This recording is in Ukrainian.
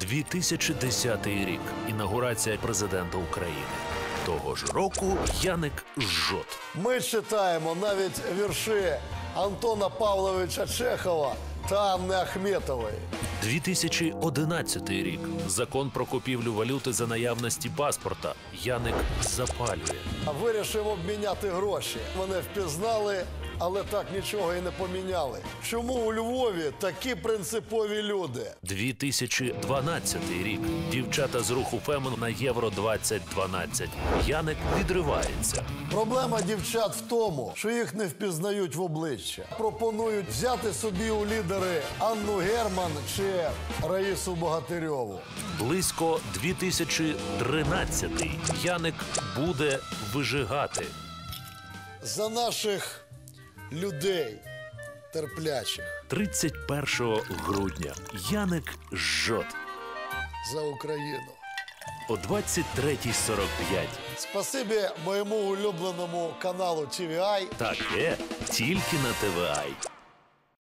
2010 рік. Інаугурація президента України. Того ж року Яник Жжот. Ми читаємо навіть вірші Антона Павловича Чехова та Анни Ахметової. 2011 рік. Закон про купівлю валюти за наявності паспорта. Яник запалює. А Вирішив обміняти гроші. Мене впізнали, але так нічого і не поміняли. Чому у Львові такі принципові люди? 2012 рік. Дівчата з руху Фемен на Євро 2012. Яник відривається. Проблема дівчат в тому, що їх не впізнають в обличчя. Пропонують взяти собі у лідери Анну Герман чи Раїсу Богатирьову. Близько 2013 Яник буде вижигати. За наших людей терплячих, 31 грудня Яник Жжот за Україну. о 23.45. Спасибі моєму улюбленому каналу TVI. Таке тільки на ТВАЙ.